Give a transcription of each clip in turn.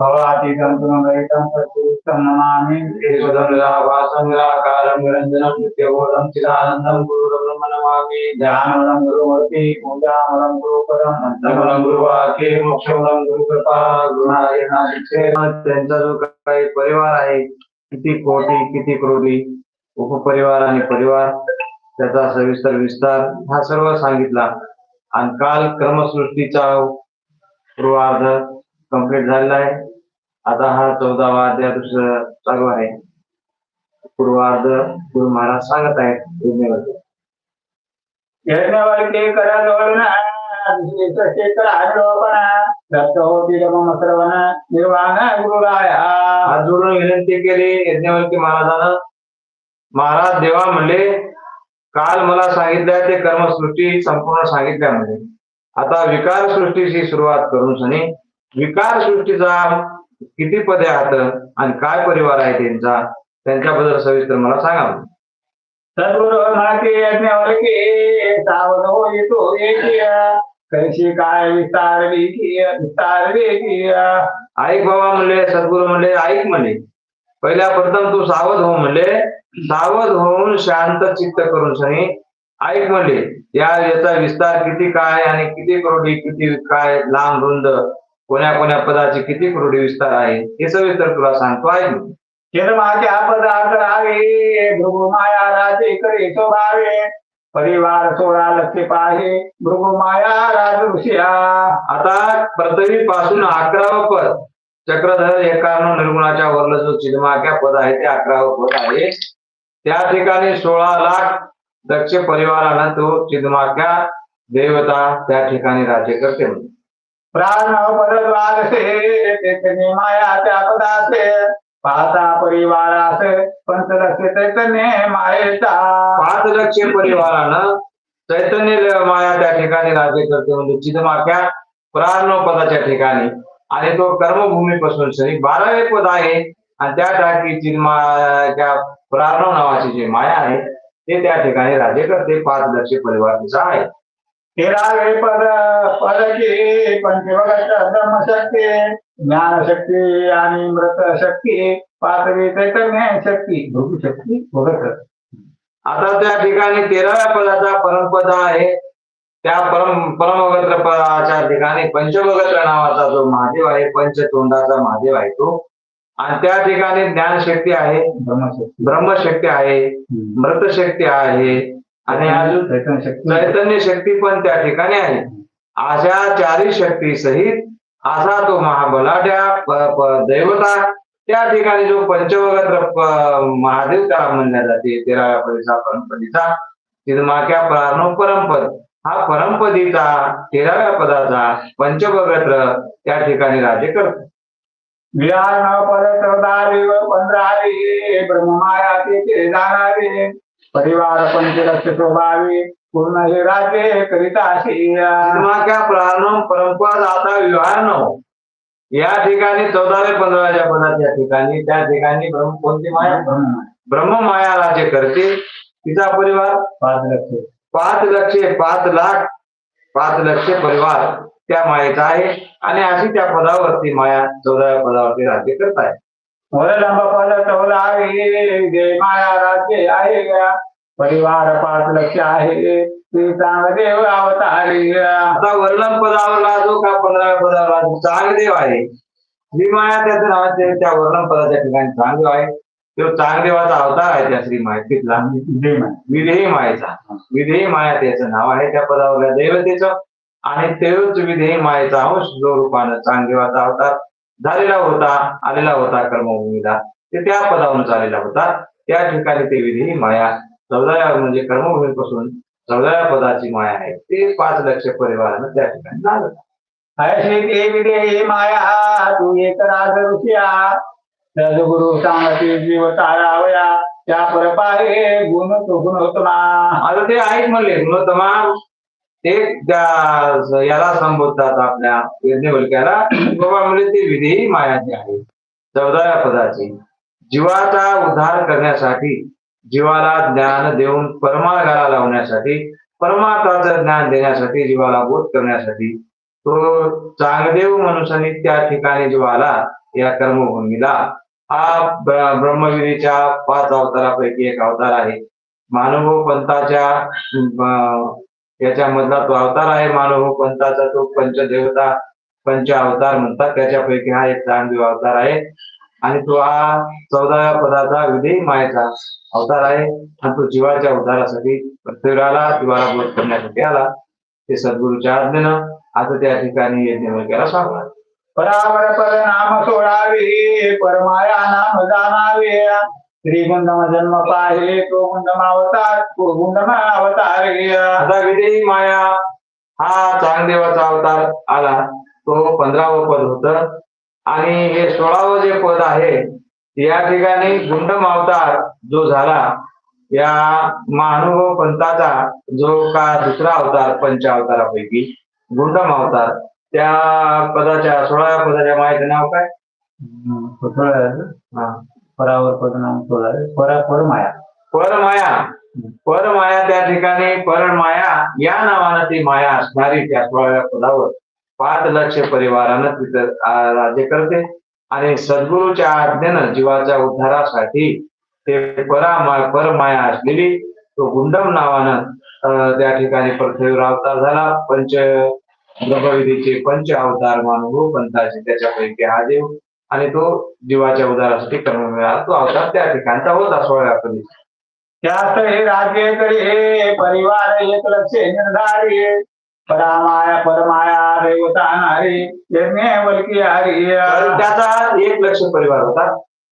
भवातीतं पुनरयितं सत्पुरुषं नमामि वासं निराकारं निरञ्जनं नित्यबोधं चिदानन्दं गुरुब्रह्म नमामि ध्यानमलं गुरुमूर्ति पूजामलं गुरुपदं नमनं गुरुवाक्ये मोक्षमनं गुरुकृपा गुरुनारायणाचे त्यांचा जो काही परिवार आहे किती कोटी किती क्रोधी उपपरिवार आणि परिवार त्याचा सविस्तर विस्तार हा सर्व सांगितला आणि काल क्रमसृष्टीचा पूर्वार्ध कंप्लीट झालेला आहे आता हा चौदावा अध्याय दुसरं चालू आहे. पूर्वार्ध गुरु महाराज सांगत आहेत निर्वाण गुरुराया. हात जोडून विनंती केली यज्ञवल्की महाराजानं. महाराज देवा म्हणले काल मला सांगितलं ते कर्मसृष्टी संपूर्ण सांगितल्या म्हणजे आता विकार सृष्टीची सुरुवात करून सनी. विकार सृष्टीचा किती पदे आहात आणि काय परिवार आहे त्यांचा त्यांच्याबद्दल सविस्तर मला सांगा म्हणे. सावध हो कैशी काय विस्तारली ऐक बाबा म्हणले सद्गुरू म्हणले ऐक म्हणले पहिल्या प्रथम तू सावध हो म्हणले. सावध होऊन शांत चित्त करून सनी ऐक म्हणले या याचा विस्तार किती काय आणि किती करोडी किती काय लांब रुंद कोण्या कोण्या पदाचे किती करोडी विस्तार आहे हे सविस्तर तुला सांगतो ऐक म्हणले. चिरमाच्या पदार्थ रावे भृगु माया राजे करे स्वभावे परिवार सोळा लक्ष पाहे भृगु माया राज ऋषिया आता प्रथवी पासून अकरावं पद. चक्रधर एकानो निर्गुणाच्या वरलं जो चिदमाक्या पद आहे ते अकरावं पद आहे. त्या ठिकाणी सोळा लाख दक्ष परिवारानं तो चिदमाक्या देवता त्या ठिकाणी राज्य करते म्हणजे प्राण पदद्वारसे चैतन्य माया त्या पदासे पाहता परिवारास पंचलक्ष चैतन्य मायेचा. पाच लक्ष परिवारानं चैतन्य माया त्या ठिकाणी राज्य करते म्हणजे चिदमाक्या प्राणव पदाच्या ठिकाणी. आणि तो कर्मभूमीपासून शरी बारावे पद आहे. आणि त्या टाकी चिन्माच्या प्राणव नावाची जी माया आहे ते त्या ठिकाणी राज्य करते पाच लक्ष परिवार तिचा आहे. तेरावे पद पद की पंचवगत ब्रह्मशक्ती ज्ञानशक्ती आणि मृत शक्ती पाचवी चैतन्य शक्ती भोगू शक्ती भोगत आता त्या ठिकाणी तेराव्या पदाचा परमपद आहे. त्या परम परमवगत्र पदाच्या ठिकाणी पंचभगत्र नावाचा जो महादेव आहे पंचतोंडाचा महादेव आहे तो. आणि त्या ठिकाणी ज्ञानशक्ती आहे ब्रह्मशक्ती ब्रह्मशक्ती आहे मृतशक्ती आहे आणि अजून चैतन्य शक्ती. पण त्या ठिकाणी आहे. अशा चारी शक्ती सहित असा तो महाबलाढ्या दैवता त्या ठिकाणी जो पंचवगत्र महादेव त्याला म्हणल्या जाते तेराव्या पदीचा परमपदीचा. तिरमाक्या प्रारणो परमपद हा परमपदीचा तेराव्या पदाचा पंचवगत्र त्या ठिकाणी राज्य करतो. विहार नव पद चौदावे व पंधरावे ब्रह्ममाया ते जाणावे परिवार पंचलक्ष शोभावे पूर्ण हे राज्य करिता तिरमाक्या प्रारणो परमपद आता विवाह न या ठिकाणी चौदाव्या पंधराव्या पदाच्या ठिकाणी त्या ठिकाणी ब्रह्म कोणती माया? ब्रह्ममाया राज्य करते तिचा परिवार? पाच लक्ष. पाच लक्षे पाच लाख पाच लक्ष परिवार त्या मायेचा आहे. आणि अशी त्या पदावरती माया चौदाव्या पदावरती राज्य करत आहे मोरलंब आहे चौदावे जय माया राज्य आहे गा. परिवार पाच लक्ष आहे श्री चांगदेव अवतारी आता वर्णन पदावरला जो का पंधराव्या पदावरला चांगदेव आहे श्री माया त्याचं नाव आहे त्या वर्णन पदाच्या ठिकाणी चांगदेव आहे। तो चांगदेवाचा अवतार आहे त्या श्री माया तिथला विधेयी मायेचा। विधेयी माया त्याचं नाव आहे त्या पदावरल्या देवतेचं। आणि तेच विधेयी मायेचा अंश जो रूपानं चांगदेवाचा अवतार झालेला होता आलेला होता कर्मभूमीला. ते त्या पदावरून आलेला होता. त्या ठिकाणी ते विधी माया. चौदाव्या म्हणजे कर्मभूमीपासून चौदाव्या पदाची माया आहे. ते पाच लक्ष परिवारानं त्या ठिकाणी झालं. ऐशी ते माया तू एक राज ऋषिया सद्गुरु जीव तारावया. त्या परपारे गुण तो गुणोत्तमा आता ते आहेत म्हणले गुणोत्तमा. ते याला संबोधतात आपल्या यज्ञवल्क्याला बाबा म्हणजे ते विधेयी मायाचे आहे. चौदाव्या पदाची. जीवाचा उद्धार करण्यासाठी जीवाला ज्ञान देऊन परमार्गाला लावण्यासाठी परमार्थाचं ज्ञान देण्यासाठी जीवाला बोध करण्यासाठी तो चांगदेव मनुष्याने त्या ठिकाणी जीवाला या कर्मभूमीला हा ब्रह्मविधीच्या पाच अवतारापैकी एक अवतार आहे. मानव पंथाच्या याच्यामधला तो अवतार आहे मानव पंथाचा तो पंचदेवता पंच अवतार म्हणतात. त्याच्यापैकी हा एक दानदेव अवतार आहे. आणि तो हा चौदाव्या पदाचा विधेय मायेचा अवतार आहे. आणि तो जीवाच्या उद्धारासाठी पृथ्वीराला जीवाला बोध करण्यासाठी आला. ते सद्गुरूच्या आज्ञेनं आता त्या ठिकाणी यज्ञ सांगणार परावर पर नाम सोडावे परमाया नाम जाणावे. श्रीगुंडम जन्म पाहे तो गुंडम अवतार तो गुंडम अवतार आता माया हा चांगदेवाचा अवतार आला. तो पंधरावं पद होत. आणि हे सोळावं जे पद आहे या ठिकाणी गुंडम अवतार जो झाला या महानुभव पंथाचा जो का दुसरा अवतार पंच अवतारापैकी गुंडम अवतार त्या पदाच्या सोळाव्या पदाच्या माहिती नाव काय? हा. परावर पद नाम सोडावे परा परमाया. परमाया. परमाया त्या ठिकाणी परमाया या नावानं ती माया असणारी त्या सोळाव्या पदावर. पाच लक्ष परिवारानं तिथं राज्य करते. आणि सद्गुरूच्या आज्ञेनं जीवाच्या उद्धारासाठी ते परामा परमाया असलेली तो गुंडम नावानं त्या ठिकाणी पृथ्वीवर अवतार झाला. पंच ब्रह्मविधीचे पंच अवतार मानव पंथाचे त्याच्यापैकी हा देव. आणि तो जीवाच्या उद्धारासाठी कर्म मिळाला. तो अवतार त्या ठिकाणचा होता सोळाव्या पदी त्यात हे राज्य करे परिवार एक लक्ष निर्धारी परामाया परमाया देवता नारी वल्की हरी त्याचा एक लक्ष परिवार होता.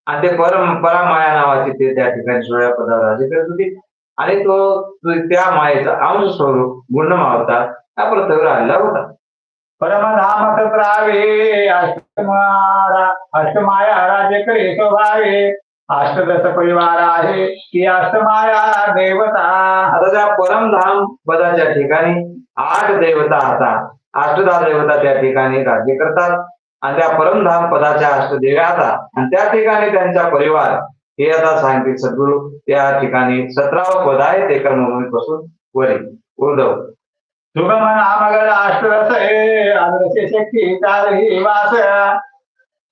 आणि ते परम परामाया नावाची ते त्या ठिकाणी सोळ्या पदावर राज्य करत होती. आणि तो तो त्या मायेचा अंश स्वरूप गुणमा होता त्या पृथ्वीवर आलेला होता. परमधाम सत्रावे अष्टमारा अष्टमाया राज्य करे स्वभावे अष्टदश परिवार आहे ती अष्टमाया देवता. आता त्या परमधाम पदाच्या ठिकाणी आठ देवता आता अष्टदा देवता त्या ठिकाणी राज्य करतात. आणि त्या परमधाम पदाच्या अष्टदेव्या आता. आणि त्या ठिकाणी त्यांचा परिवार हे आता सांगतील सद्गुरू त्या ठिकाणी सतरावं पद आहे ते कर्मभूमीपासून वरील उर्धव. सुगम नामगड अष्टरस हे आदर्श शक्ती चारही वास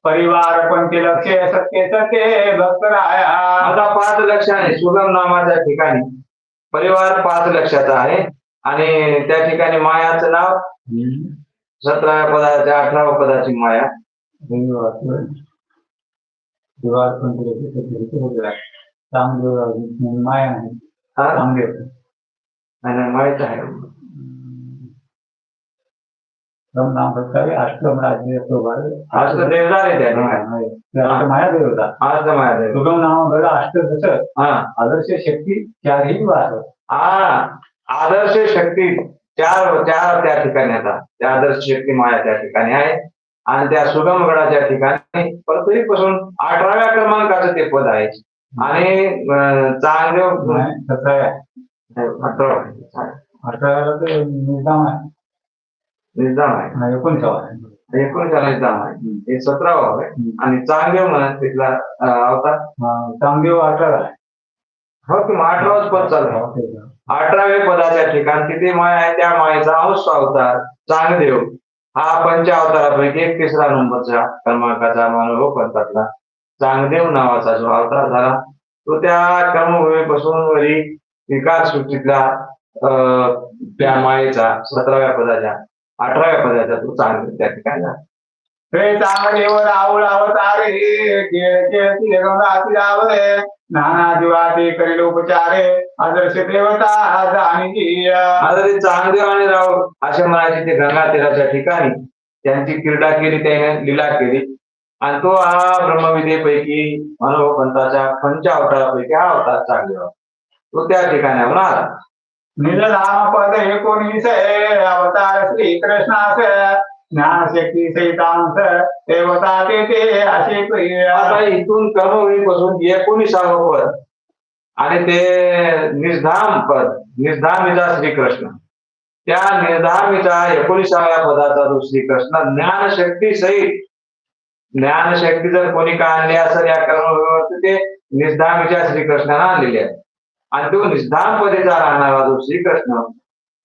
परिवार पंच लक्ष सत्य सत्य भक्त राया आता पाच लक्षाने सुगम नामाच्या ठिकाणी. परिवार पाच लक्षाचा आहे. आणि त्या ठिकाणी मायाचं नाव सतराव्या पदाच्या अठराव्या पदाची माया. लक्ष माया हा? आणि माहीत आहे. नाम सत्तावे अष्टम राज्य आज तर देव झाले त्या ठिकाणी अष्टमाया देवता आज माया देव सुगम नामगड अष्टदश हा. आदर्श शक्ती चारही हा. आदर्श शक्ती चार चार त्या ठिकाणी आता. त्या आदर्श शक्ती माया त्या ठिकाणी आहे. आणि त्या सुगमगडाच्या ठिकाणी पृथ्वीपासून अठराव्या क्रमांकाचं ते पद आहे. आणि अं, चांगदेव सतराव्या. अठरावा अठराव्याला ते निजाम आहे. निजाम आहे. हा, एकोणीसावा आहे. एकोणीसाला निजाम आहे. हे सतरावा आहे. आणि चांगदेव म्हणत तिथला अं, अवतार. हा, चांगदेव अठरावा आहे. हो की मग अठरावाच पद चालू आहे. हो. अठराव्या पदाच्या ठिकाणी तिथे माया आहे त्या मायेचा अंश अवतार चांगदेव हा. पंच अवतारापैकी एक तिसरा नंबरचा क्रमांकाचा मानव पंथातला चांगदेव नावाचा जो अवतार झाला तो त्या कर्मभूमीपासून वरी विकास सूचीतला अं, त्या मायेचा सतराव्या पदाच्या अठराव्या पदाचा तो चांगदेव त्या ठिकाणी हे चांगदेव राहुल अवतारे केळ केळती गंगाती आवरे नाना दिवाते करील उपचारे. आदर्श देवता जाणीची आता चांगदेव आणि राव असे म्हणायचे ते गंगा तीराच्या ठिकाणी. त्यांची क्रीडा केली त्याने लीला केली. आणि तो हा ब्रह्मविदेपैकी मानव पंथाच्या पंचावतारापैकी हा अवतार चांगदेव तो त्या ठिकाणाहून आला. निजधाम पद एकोणीस अवतार श्री कृष्णास ज्ञान शक्ती सैतांस देवता ते ते असे आता इथून कर्मभूमीपासून एकोणीसावं पद आणि ते निर्धाम पद निर्धामीचा श्रीकृष्ण. त्या निर्धामीचा एकोणीसाव्या पदाचा जो श्रीकृष्ण ज्ञानशक्ती सहित ज्ञानशक्ती जर कोणी का आणली असेल या कर्मभूमीवरती ते निष्धामीच्या श्रीकृष्णानं आणलेले आहे. आणि तो निष्ठान पदेचा राहणारा जो श्रीकृष्ण.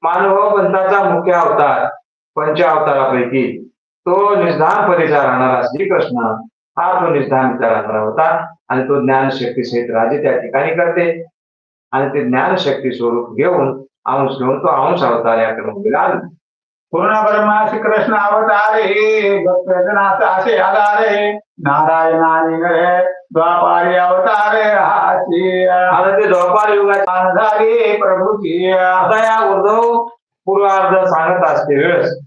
मानव पंथाचा मुख्य अवतार पंच अवतारापैकी तो निष्ठान पदेचा राहणारा श्रीकृष्ण हा तो निष्ठान राहणारा होता आणि तो ज्ञानशक्ती सहित राजे त्या ठिकाणी करते. आणि ते ज्ञानशक्ती स्वरूप घेऊन अंश घेऊन तो अंश अवतार या क्रमांकाला आला. पूर्ण ब्रह्मा श्री कृष्ण अवतारे भक्तजनाचा असे आधारे नारायणाने गळे द्वापारी अवतारे हाची आता ते द्वापार युगाच्या झाली प्रभूची आता या उर्धव पूर्वार्ध सांगत असते वेळेस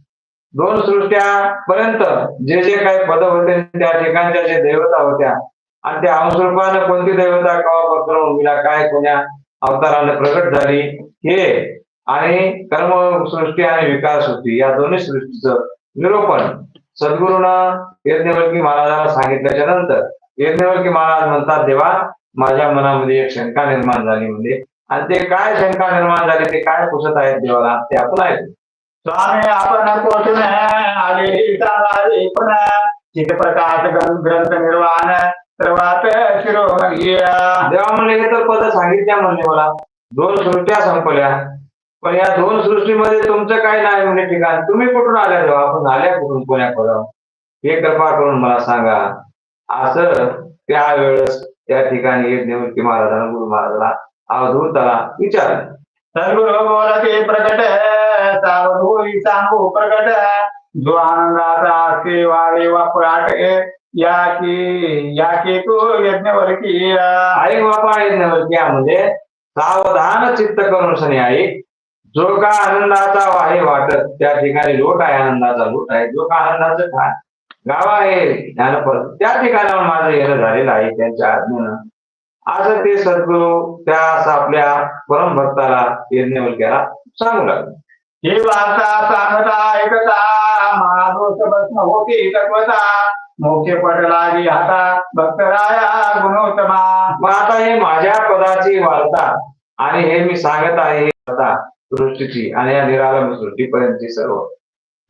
दोन सृष्ट्या पर्यंत जे जे काही पद होते त्या ठिकाणच्या जे देवता होत्या आणि त्या अंशरूपानं कोणती देवता कवा भूमीला काय कोण्या अवताराने प्रकट झाली हे आणि कर्मसृष्टी आणि विकास सृष्टी या दोन्ही सृष्टीचं निरूपण सद्गुरूनं यज्ञवल्की महाराजांना सांगितल्याच्या नंतर यज्ञवल्की महाराज म्हणतात देवा माझ्या मनामध्ये एक शंका निर्माण झाली म्हणजे आणि ते काय शंका निर्माण झाली ते काय पुसत आहेत देवाला? ते आपण ऐकू स्वामी आपण कोठून आले पण ग्रंथ निर्वाण सर्वात शिरोमणी देवा म्हणले तर पद सांगितल्या म्हणले मला. दोन सृष्ट्या संपल्या. पण या दोन सृष्टीमध्ये तुमचं काय नाही म्हणजे ठिकाण? तुम्ही कुठून आल्या देवा आपण आल्या कुठून? कोण्या पदावर हे कृपा करून मला सांगा. असं त्यावेळेस त्या ठिकाणी यज्ञमूर्ती महाराजांना गुरु महाराजाला अवधूताला विचारलं. सद्गुरु बोलते प्रकट सावध सांगू प्रकट. जो आनंदाचा असे वाढे वापराट या की या की तू यज्ञवल्की ऐक बापा यज्ञवल्की म्हणजे सावधान चित्त करून सनी ऐक जो का आनंदाचा आहे वाटत त्या ठिकाणी लोट आहे आनंदाचा लोट आहे. जो का आनंदाचं ठा गाव आहे ज्ञानपद त्या ठिकाणावर माझं येणं झालेलं आहे त्यांच्या आज्ञेनं. असं ते सद्गुरू त्या आपल्या परम भक्ताला यज्ञवल्क्याला सांगू लागले. हे वार्ता सांगता ऐकता महादोष भस्म होती तत्वता. मोक्ष पटलागी हाता भक्तराया गुणोत्तमा. मग आता हे माझ्या पदाची वार्ता आणि हे मी सांगत आहे सृष्टीची आणि या निरालम सृष्टीपर्यंतची सर्व.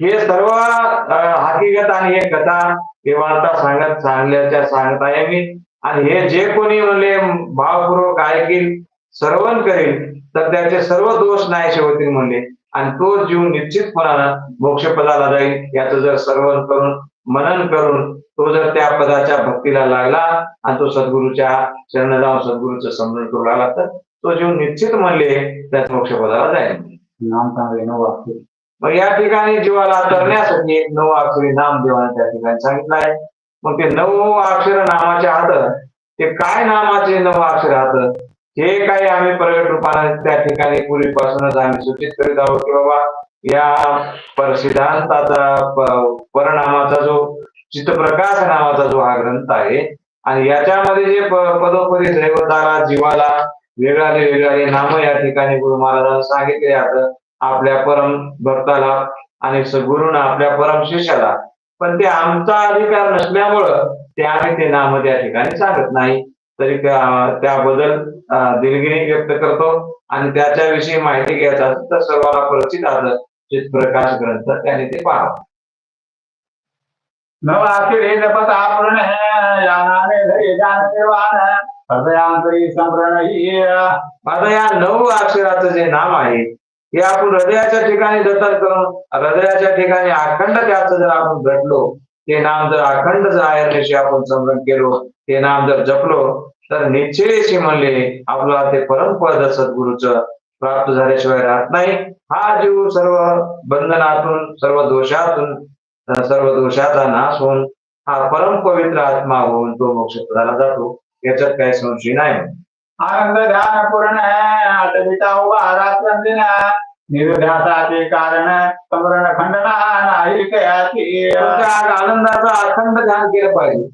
हे सर्व हकीकत आणि हे कथा हे सांगत सांगल्याच्या सांगत आहे मी. आणि हे जे कोणी म्हणले भावपूर्वक ऐकील श्रवण करील तर त्याचे सर्व दोष नाहीशे होतील म्हणले. आणि तो जीव निश्चितपणानं मोक्षपदाला जाईल याचं जर श्रवण करून मनन करून तो जर त्या पदाच्या भक्तीला लागला आणि तो सद्गुरूच्या चरण जाऊन सद्गुरूचं समजून करू लागला तर तो जीव निश्चित म्हणले त्या मोक्षपदाला जाईल नाम चांगले नऊ वाक्य. मग या ठिकाणी जीवाला तरण्यासाठी एक नऊ अक्षरी नाम देवाने त्या ठिकाणी सांगितलं आहे. मग ते नऊ अक्षर नामाचे हात ते काय नामाचे नऊ अक्षर हात? हे काही आम्ही प्रगट रूपाने त्या ठिकाणी पूर्वीपासूनच आम्ही सूचित करीत आहोत की बाबा या पर सिद्धांताचा प- परनामाचा जो चित्तप्रकाश नावाचा जो हा ग्रंथ आहे आणि याच्यामध्ये जे पदोपदी दैवताला जीवाला वेगळाले वेगळाले नाम या ठिकाणी गुरु महाराजांनी सांगितले. आता आपल्या परम भक्ताला आणि स- आपल्या परम शिष्याला. पण ते आमचा अधिकार नसल्यामुळं ते आम्ही ते नाम त्या ठिकाणी सांगत नाही. तरी त्याबद्दल दिलगिरी व्यक्त करतो. आणि त्याच्याविषयी माहिती घ्यायचा असेल तर सर्वांना परिचित आलं चित्प्रकाश ग्रंथ त्याने ते पाहावं. नव अखिरे जपत आपण धरी जान देवान हृदयांतरी आता या नऊ अक्षराचं जे नाम आहे हे आपण हृदयाच्या ठिकाणी जतन करून हृदयाच्या ठिकाणी अखंड त्याचं जर आपण घडलो ते नाम जर अखंड जायची आपण संग्रह केलो ते नाम जर जपलो तर निश्चयशी म्हणले आपला ते परमपद सद्गुरूच प्राप्त झाल्याशिवाय राहत नाही. हा जीव सर्व बंधनातून सर्व दोषातून सर्व दोषाचा नाश होऊन हा परम पवित्र आत्मा होऊन तो मोक्षपदाला जातो. याच्यात काही संशय नाही. आनंद ध्यान पूर्ण अटविता उभा रात्रंदिन निर्ध्यासाचे कारण संभ्रण खंडना नाही कयाची आनंदाचा अखंड ध्यान केलं पाहिजे.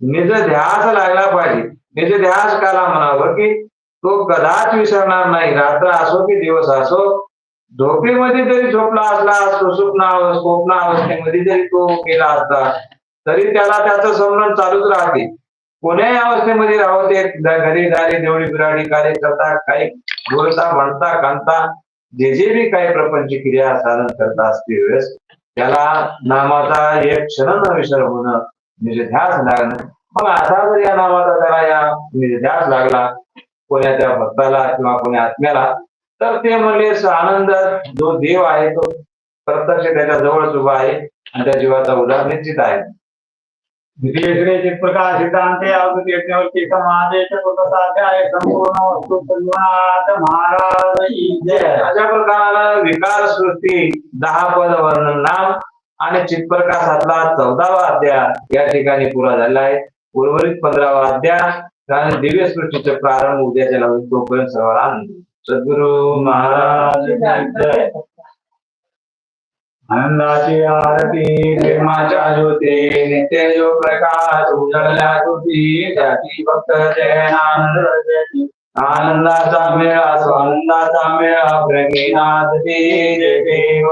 निज ध्यास लागला पाहिजे. निज ध्यास काला म्हणावं की तो कदाच विसरणार नाही. रात्र असो की दिवस असो झोपेमध्ये जरी झोपला असला तो स्वप्ना स्वप्न अवस्थेमध्ये जरी तो गेला असता तरी त्याला त्याचं स्मरण चालूच राहते. कोण्याही अवस्थेमध्ये राहू ते घरी झाली देवळी बिराडी कार्य करता काही बोलता म्हणता कांता जे जे बी काही प्रपंच क्रिया साधन करता असते वेळेस त्याला नामाचा एक क्षण न विसर होणं म्हणजे ध्यास लागणं. मग आता जर या नामाचा त्याला या म्हणजे लागला कोण्या त्या भक्ताला किंवा कोण्या आत्म्याला तर ते म्हणले स- आनंद जो देव आहे तो प्रत्यक्ष त्याच्या जवळच उभा आहे आणि त्या जीवाचा उदार निश्चित आहे. सिद्धांते अवधूत यज्ञवल्की समाजे संपूर्ण वस्तू महाराज. अशा प्रकारानं विकार सृष्टी दहा पद वर्णन नाम आणि चित्प्रकाशातला चौदावा अध्याय या ठिकाणी पुरा झाला आहे. उर्वरित पंधरावा अध्याय आणि दिव्य सृष्टीचे प्रारंभ उद्याच्या लावून तोपर्यंत सर्वांना आनंद सद्गुरु महाराज जय. आनंदाची आरती प्रेमाच्या ज्योती, नित्य जो प्रकाश, उजळल्या तुझी भक्त जयनानंद जयती आनंदाचा मेळा स्वानंदाचा मेळा प्रगीनाथ जय देव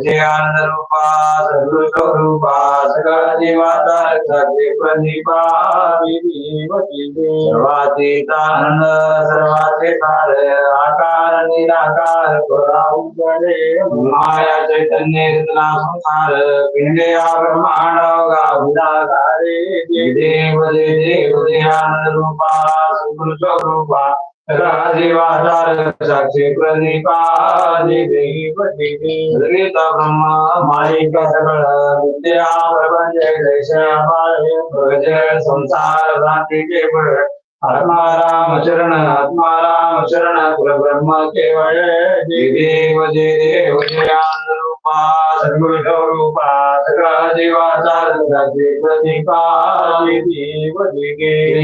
जय आनंद रूपा सदृश रूपा सकळ जीवाचा सत्य प्रदीपा सर्वातीत आनंद सर्वाचे सार आकार निराकार करा माया चैतन्य रत्ना संसार पिंडे ब्रह्मांड गाभुराकारे देव जय देव जय आनंद रूपा स्वरूपा राजीवासाक्षी प्रदीपादि गीता ब्रह्मा मायिका सकळ विद्या प्रपंच संसार भ्रांति केवळ आत्मा राम चरण आत्मा राम चरण कुल ब्रह्म केवळ जय देव जय देव जयान रूपा सर्वरूपा रूपा सगळा जीवाचा रंगाचे प्रदीपा देव.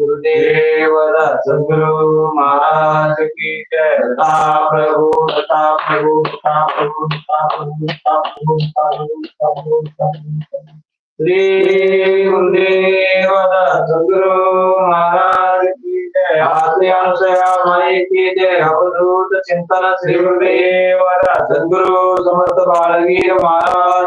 गुरुदेव सद्गुरु महाराज की जय. प्रभु प्रभु प्रभु प्रभु प्रभु प्रभु प्रभु प्रभु. श्री गुरुदेव सद्गुरु महाराज की जय. अनुसया माई की जय. अवधूत चिंतन श्री गुरुदेव सद्गुरु समर्थ बाळगीर महाराज